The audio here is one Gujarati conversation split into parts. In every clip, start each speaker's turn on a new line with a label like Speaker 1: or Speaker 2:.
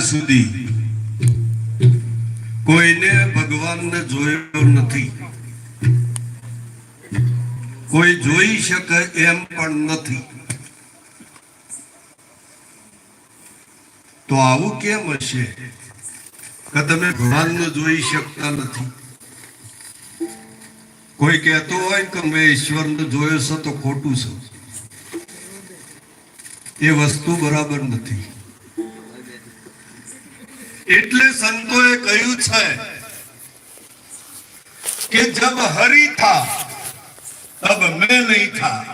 Speaker 1: સુધી કોઈને ભગવાનને જોયો નથી. કોઈ જોઈ શકે એમ પણ નથી. તો આવું કેમ હશે કે તમે ભગવાનને જોઈ શકતા નથી? કોઈ કહેતો હોય કે મેં ઈશ્વરને જોયો છે તો ખોટું છે. એ વસ્તુ બરાબર નથી. એટલે સંતોએ કહ્યું છે કે જબ હરી થા, તબ મેં નહીં થા.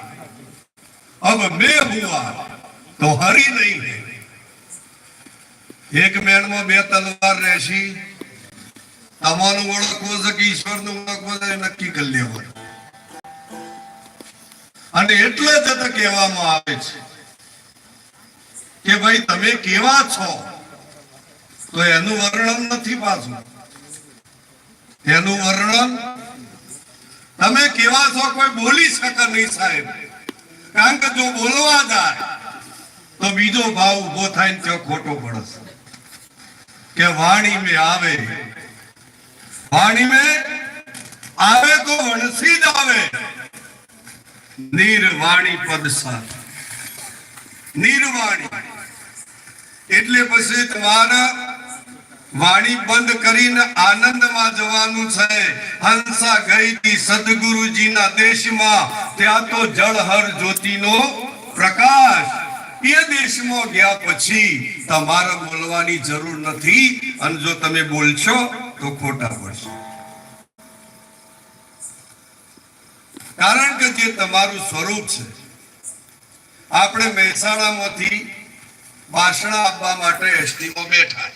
Speaker 1: અબ મેં હુઆ, તો હરી નહીં એક મેળમાં બે તલવાર રહેશી. તમારું ઓળખવો છે કે ઈશ્વરનું ઓળખવો છે નક્કી કરી લેવાનું અને એટલે જ કહેવામાં આવે છે કે ભાઈ તમે કેવા છો? તો એનું વર્ણન નથી પાછું. એનું વર્ણન તમે કેવા છો કોઈ બોલી શકે નહીં સાહેબ. કારણ કે જો બોલવા જાય, તો બીજો ભાવ ઊભો થાય ને ત્યાં ખોટો પડશે. કે વાણી મે આવે. વાણી મે આવે તો વણસી જ આવે. નિર્વાણી પદ સાથે નિર્વાણી. એટલે પછી તમારા વાણી બંધ કરીને આનંદમાં જવાનું છે. હંસા ગઈ સદગુરુજીના દેશમાં, ત્યાં તો જળહર જ્યોતિનો પ્રકાશ. એ દેશમાં ગયા પછી તમારે બોલવાની જરૂર નથી. અને જો તમે બોલશો, તો ખોટા પડશો. કારણ કે જે તમારું સ્વરૂપ છે, આપણે મહેસાણામાંથી ભાષણ આપવા માટે એસટીમાં બેઠા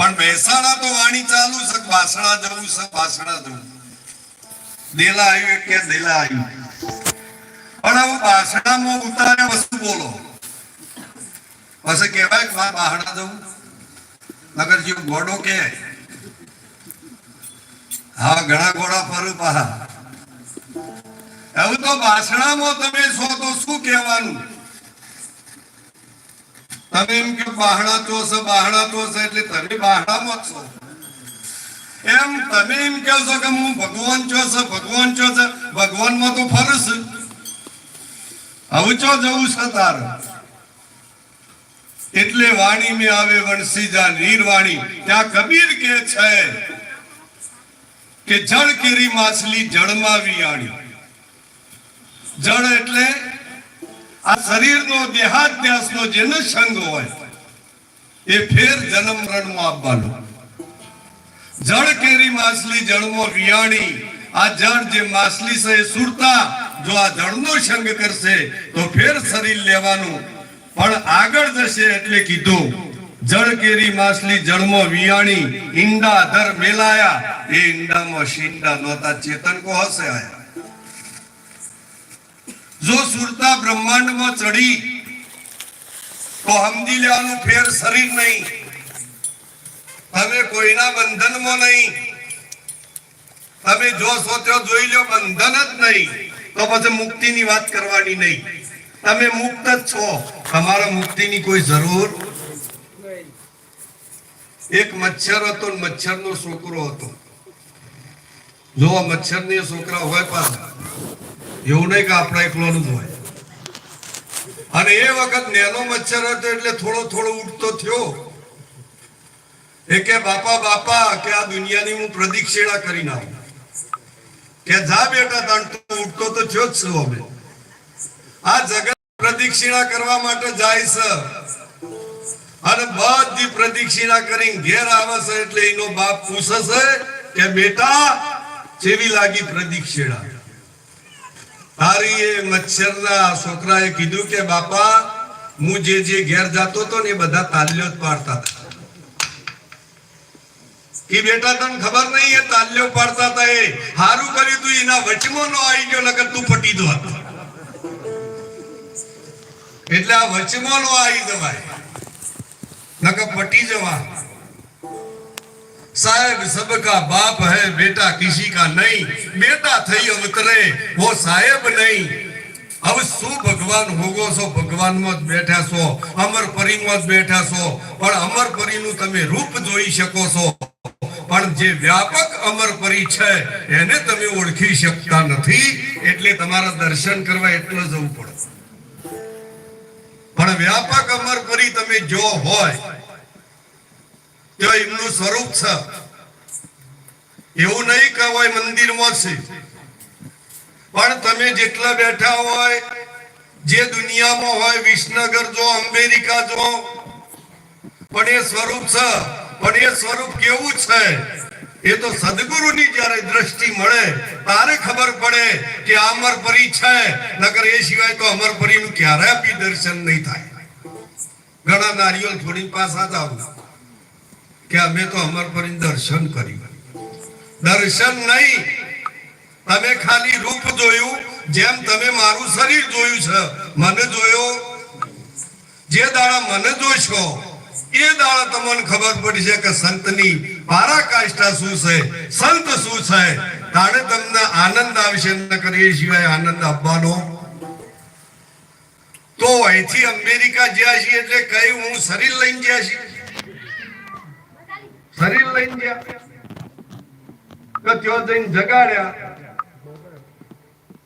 Speaker 1: પણ મહેસાણા તો વાણી ચાલુ છે વાસણા જવું છે, વાસણા જવું. દેલા આવ્યું કે દેલા આવ્યું. પણ હવે વાસણામાં ઉતારે વસ્તુ બોલો. પછી કહેવાય કે મારે બહાણા જવું. નગર જેવું ગોડો કે હા, ઘણા ઘોડા ફરું પહા એવું તો વાસણામાં તમે છો તો શું કહેવાનું? તમે એમ કે બહાણા તો છે, બહાણા તો છે, એટલે તમે બહાણામાં છો. એમ તમે એમ કહો છો કે હું ભગવાન છો, છે ભગવાન છો, છે. ભગવાનમાં તો ફરસ હવે ચો જવું છે તાર. એટલે વાણી મેં આવે વણસીજા નીરવાણી. ત્યાં કબીર કે છે કે જળ કેરી માછલી જળમાં વિયાણી. જળ એટલે આ શરીરનો દેહાધ્યાસનો જેનો સંગ હોય, એ ફેર જન્મ રણમાં આપવાનો. જળ કેરી માછલી, જળમાં વિયાણી, આ જળ જે માછલી છે સુરતા જો આ જળનો સંગ કરશે, તો ફેર શરીર લેવાનું. પણ આગળ જશે એટલે કીધું, જળ કેરી માછલી, જળમાં વિયાણી, ઈંડા ધર મેલાયા, એ ઈંડામાં શીંડા નહોતા, ચેતન કો હશે આયા. જો સુરતા બ્રહ્માંડમાં ચડી, તો સમજી ફેર શરીર નહીં. તમે કોઈના બંધનમાં નહીં. તમે જો છો ત્યાં જોઈ લો, બંધન જ નહીં. તો પછી મુક્તિની વાત કરવાની નહીં. તમે મુક્ત જ છો. તમારા મુક્તિની કોઈ જરૂર એક મચ્છર હતો મચ્છર મચ્છરનો છોકરો હતો. જો મચ્છર મચ્છરની છોકરા હોય પાછા એવું નહીં કે આપણા એકલોનું જ હોય. અને એ વખત નેનો મચ્છર હતો એટલે થોડો થોડો ઉઠતો થયો. એ બાપા બાપા, કે આ દુનિયાની હું પ્રદિક્ષિણા કરી નાખું. કે, જા બેટા, તાણ ઉઠતો તો થયો જ છું અમે. આ જગત પ્રદિક્ષિણા કરવા માટે જાય છે. અને બધી પ્રદિક્ષિણા કરીને ઘેર આવે છે એટલે એનો બાપ પૂછે છે કે, બેટા, જેવી લાગી પ્રદક્ષિણા. તારી એ મચ્છરના છોકરાએ કીધું કે, બાપા, હું જે જે ઘેર જતો હતો ને એ બધા તાલ્યો જ પાડતા હતા. એ બેટા તને ખબર નહીં એ તાલ્યો પાડતા હતા એ? હારું કર્યું તું, એના વચમાં નો આવી ગયો, નકર તું પટી દો એટલે આ વચમાં નો આવી જવાય. નકર પટી જવા સાહેબ, સબકા બાપ હે, બેટા કિસી કા નહીં? બેટા થઈ અવતરે, હો સાહેબ નહીં. હવે શું ભગવાન હોગો છો? ભગવાનમાં જ બેઠા છો, અમર પરીમાં જ બેઠા છો. પણ અમર પરીનું તમે રૂપ જોઈ શકો છો. પણ જે વ્યાપક અમર પરી છે, એને તમે ઓળખી શકતા નથી. એટલે તમારા દર્શન કરવા એટલું જવું પડે. પણ વ્યાપક અમર પરી તમે જો હોય તો એમનું સ્વરૂપ છે. એવું નહીં કહેવાય મંદિરમાં છે. પણ તમે જેટલા બેઠા હોય, જે દુનિયામાં હોય, વિસનગર જો, અમેરિકા જો, પણ એ સ્વરૂપ છે. પણ એ સ્વરૂપ કેવું છે? એ તો સદગુરુની જ્યારે દ્રષ્ટિ મળે, તારે ખબર પડે કે આ અમરપરી છે. નકર એ સિવાય તો અમરપરીનું ક્યારે બી દર્શન નહીં થાય. ઘણા નારિયેલ થોડી જ આવતા કે અમે તો અમરપરી દર્શન કર્યું. દર્શન નહીં. તમે ખાલી રૂપ જોયું, જેમ તમે મારું શરીર જોયું છે. મને જોયો. જે દાડા મને જોશો, એ દાડા તમને ખબર પડશે કે સંતની પારાકાષ્ઠા શું છે, સંત શું છે. તાણે તમને આનંદ આવશે ન કરીએ સિવાય આનંદ આપવાનો. તો અહીંથી અમેરિકા જ્યાં છીએ એટલે કઈ હું શરીર લઈને જ્યાં છીએ? શરીર લઈને ગયા. જઈને જગાડ્યા.